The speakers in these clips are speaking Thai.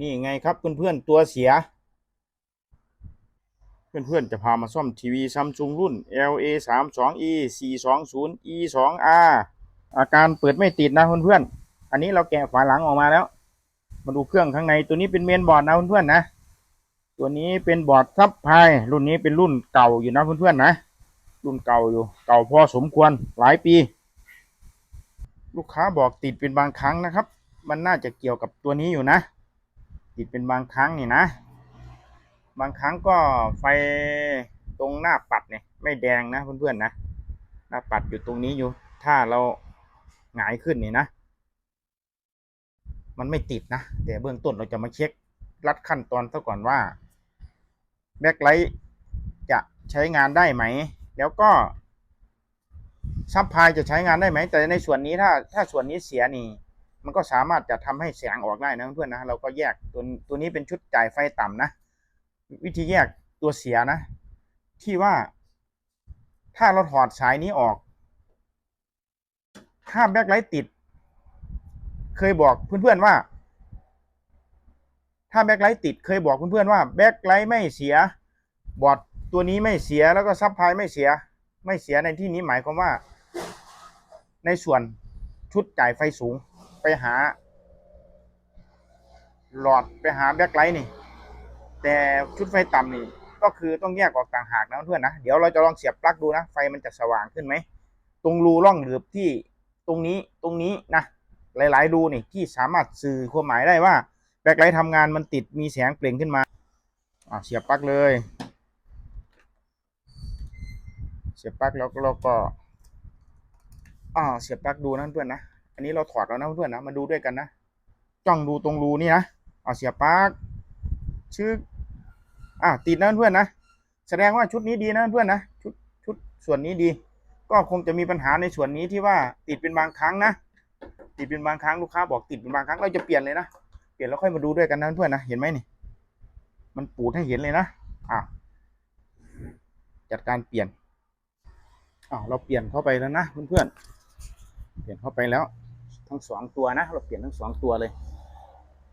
นี่ไงครับเพื่อนๆตัวเสีย เพื่อนๆจะพามาซ่อมทีวีซัมซุงรุ่น LA 3 2 E 4 2 0 E 2 R อาการเปิดไม่ติดนะเพื่อนๆ อันนี้เราแกะฝาหลังออกมาแล้ว มาดูเครื่องข้างในตัวนี้เป็นเมนบอร์ดนะเพื่อนๆนะ ตัวนี้เป็นบอร์ดซับไพายรุ่นนี้เป็นรุ่นเก่าอยู่นะเพื่อนๆนะ รุ่นเก่าอยู่ เก่าพอสมควรหลายปี ลูกค้าบอกติดเป็นบางครั้งนะครับ มันน่าจะเกี่ยวกับตัวนี้อยู่นะ ติดเป็นบางครั้งนี่นะ บางครั้งก็ไฟตรงหน้าปัดเนี่ยไม่แดงนะเพื่อนๆนะ หน้าปัดอยู่ตรงนี้อยู่ ถ้าเราหงายขึ้นนี่นะ มันไม่ติดนะ แต่เบื้องต้นเราจะมาเช็ครัดขั้นตอนซะก่อนว่าแบ็คไลท์จะใช้งานได้ไหม แล้วก็ซับพลายจะใช้งานได้ไหม แต่ในส่วนนี้ถ้าถ้าส่วนนี้เสียนี่ มันก็สามารถจะทำให้แสงออกได้นะเพื่อนนะ เราก็แยกตัวตัวนี้เป็นชุดจ่ายไฟต่ำนะ วิธีแยกตัวเสียนะ ที่ว่า ถ้าเราถอดสายนี้ออก ถ้าแบ็คไลท์ติด เคยบอกเพื่อนๆว่า ถ้าแบ็คไลท์ติดเคยบอกเพื่อนๆว่าแบ็คไลท์ไม่เสีย บอร์ดตัวนี้ไม่เสียแล้วก็ซับพลายไม่เสีย ไม่เสียในที่นี้หมายความว่า ในส่วนชุดจ่ายไฟสูง ไปหา หลอดไปหาแบ็คไลท์นี่ แต่ชุดไฟต่ำนี่ ก็คือต้องแยกออกต่างหากนะเพื่อนนะ เดี๋ยวเราจะลองเสียบปลั๊กดูนะ ไฟมันจะสว่างขึ้นไหม ตรงรูร่องหลืบที่ตรงนี้ตรงนี้นะ หลายๆรูนี่ที่สามารถสื่อความหมายได้ว่าแบ็คไลท์ทำงานมันติดมีแสงเปล่งขึ้นมาอ่าเสียบปลั๊กเลย เสียบปลั๊กแล้วเราก็อ่าเสียบปลั๊กดูนะเพื่อนนะ อันนี้เราถอดแล้วนะเพื่อนนะมาดูด้วยกันนะจ้องดูตรงรูนี่นะเอาเสียบปลั๊กชื่ออะติดนะเพื่อนนะแสดงว่าชุดนี้ดีนะเพื่อนนะชุดชุดส่วนนี้ดี ก็คงจะมีปัญหาในส่วนนี้ที่ว่าติดเป็นบางครั้งนะติดเป็นบางครั้งลูกค้าบอกติดเป็นบางครั้งเราจะเปลี่ยนเลยนะเปลี่ยนแล้วค่อยมาดูด้วยกันนะเพื่อนนะเห็นไหมนี่ มันปูดให้เห็นเลยนะอะจัดการเปลี่ยนอ้าวเราเปลี่ยนเข้าไปแล้วนะเพื่อนๆเปลี่ยนเข้าไปแล้ว ทั้งสองตัวนะ เราเปลี่ยนทั้งสองตัวเลย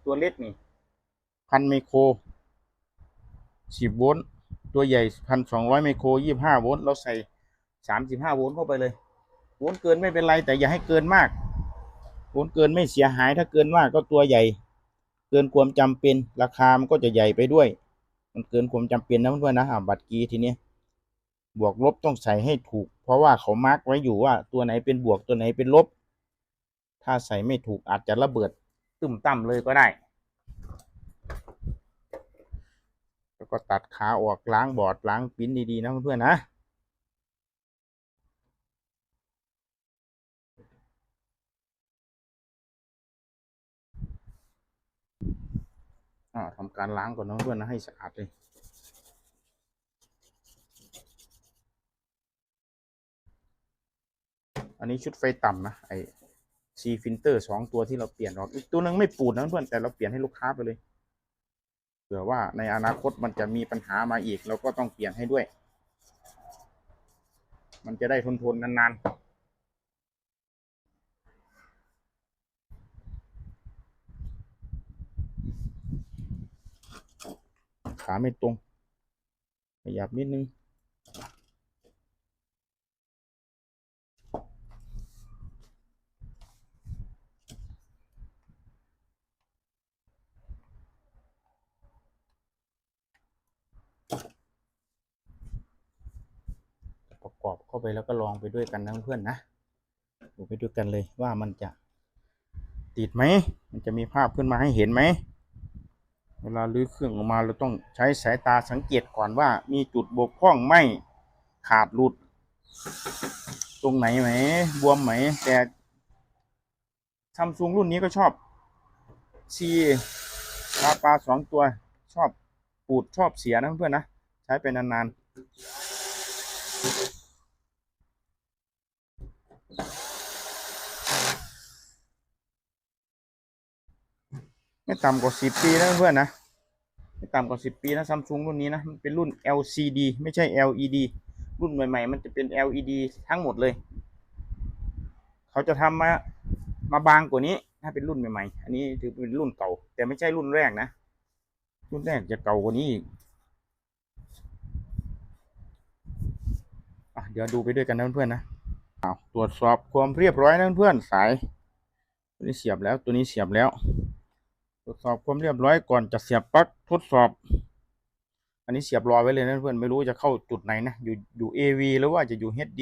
ตัวเล็กนี่พันไมโครสิบโวลต์ตัวใหญ่พันสองร้อยไมโครยี่ห้าโวลต์เราใส่สามสิบห้าโวลต์เข้าไปเลยโวลต์เกินไม่เป็นไร แต่อย่าให้เกินมากโวลต์เกินไม่เสียหายถ้าเกินมากก็ตัวใหญ่ เกินความจำเป็นราคามันก็จะใหญ่ไปด้วย มันเกินความจำเป็นนะเพื่อนๆนะบัตรกีทีเนี้ยบวกลบต้องใส่ให้ถูก เพราะว่าเขามาร์กไว้อยู่ว่าตัวไหนเป็นบวกตัวไหนเป็นลบ ถ้าใส่ไม่ถูกอาจจะระเบิดตึมตั้มเลยก็ได้ แล้วก็ตัดขาออกล้างบอร์ดล้างปิ้นดีๆนะเพื่อนๆนะอ่าทำการล้างก่อนนะเพื่อนนะให้สะอาดเลยอันนี้ชุดไฟต่ำนะไอ ซีฟิลเตอร์สองตัวที่เราเปลี่ยนออกอีกตัวหนึงไม่ปูดนะเพื่อนแต่เราเปลี่ยนให้ลูกค้าไปเลยเผื่อว่าในอนาคตมันจะมีปัญหามาอีก เราก็ต้องเปลี่ยนให้ด้วย มันจะได้ทนทนนานๆขาไม่ตรง ขยับนิดนึง ประกอบ เข้าไปแล้วก็ลองไปด้วยกันนะเพื่อนๆนะดูไปด้วยกันเลยว่ามันจะติดไหม มันจะมีภาพขึ้นมาให้เห็นไหม เวลาลื้อเครื่องออกมาเราต้องใช้สายตาสังเกตก่อนว่า มีจุดบกพร่องไหมขาดหลุด ตรงไหนไหม บวมไหม แต่ซัมซุงรุ่นนี้ก็ชอบซีปลาปลาสองตัวชอบปูดชอบเสียนะเพื่อนๆนะ ใช้ไปนานๆ ไม่ต่ำกว่าสิบปีนะเพื่อนนะไม่ต่ำกว่าสิบปีนะซัมซุงรุ่นนี้นะมันเป็นรุ่น LCD ไม่ใช่ LED รุ่นใหม่ ๆ มันจะเป็น LED ทั้งหมดเลย เขาจะทำมามาบางกว่านี้ ถ้าเป็นรุ่นใหม่ๆ อันนี้ถือเป็นรุ่นเก่า แต่ไม่ใช่รุ่นแรกนะ รุ่นแรกจะเก่ากว่านี้อีกอะเดี๋ยวดูไปด้วยกันนะเพื่อนๆนะตรวจสอบความเรียบร้อยนะเพื่อนๆสาย ตัวนี้เสียบแล้วตัวนี้เสียบแล้ว ตรวจสอบความเรียบร้อยก่อนจะเสียบปลั๊กทดสอบ อันนี้เสียบรอไว้เลยนะเพื่อนไม่รู้จะเข้าจุดไหนนะ อยู่อยู่ AV หรือว่าจะอยู่ HD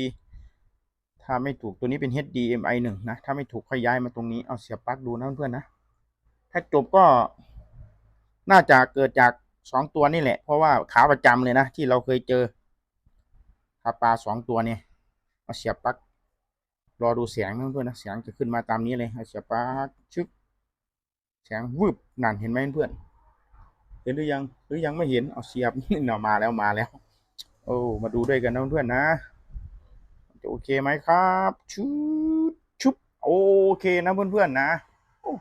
ถ้าไม่ถูกตัวนี้เป็น HDMI หนึ่งนะ ถ้าไม่ถูกค่อยย้ายมาตรงนี้เอาเสียบปลั๊กดูนะเพื่อนๆนะ ถ้าจบก็น่าจะเกิดจากสองตัวนี่แหละ เพราะว่าขาประจำเลยนะ ที่เราเคยเจอขาปลาสองตัวเนี่ยเอาเสียบปลั๊กรอดูเสียงนะเพื่อนๆนะเสียงจะขึ้นมาตามนี้เลยเอาเสียบปลั๊กชึก เสียงวืบนั่นเห็นไหมเพื่อน เห็นหรือยัง หรือยังไม่เห็น เอาเสียบนี่เนามาแล้วมาแล้ว โอ้มาดูด้วยกันนะเพื่อนนะ จะโอเคไหมครับชุบชุบโอเคนะเพื่อนๆนะโอ้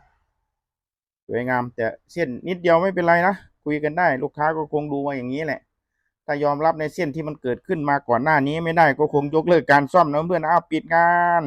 สวยงาม แต่เส้นนิดเดียวไม่เป็นไรนะ คุยกันได้ ลูกค้าก็คงดูมาอย่างนี้แหละถ้ายอมรับในเส้นที่มันเกิดขึ้นมาก่อนหน้านี้ไม่ได้ก็คงยกเลิกการซ่อมนะเพื่อนนะปิดงาน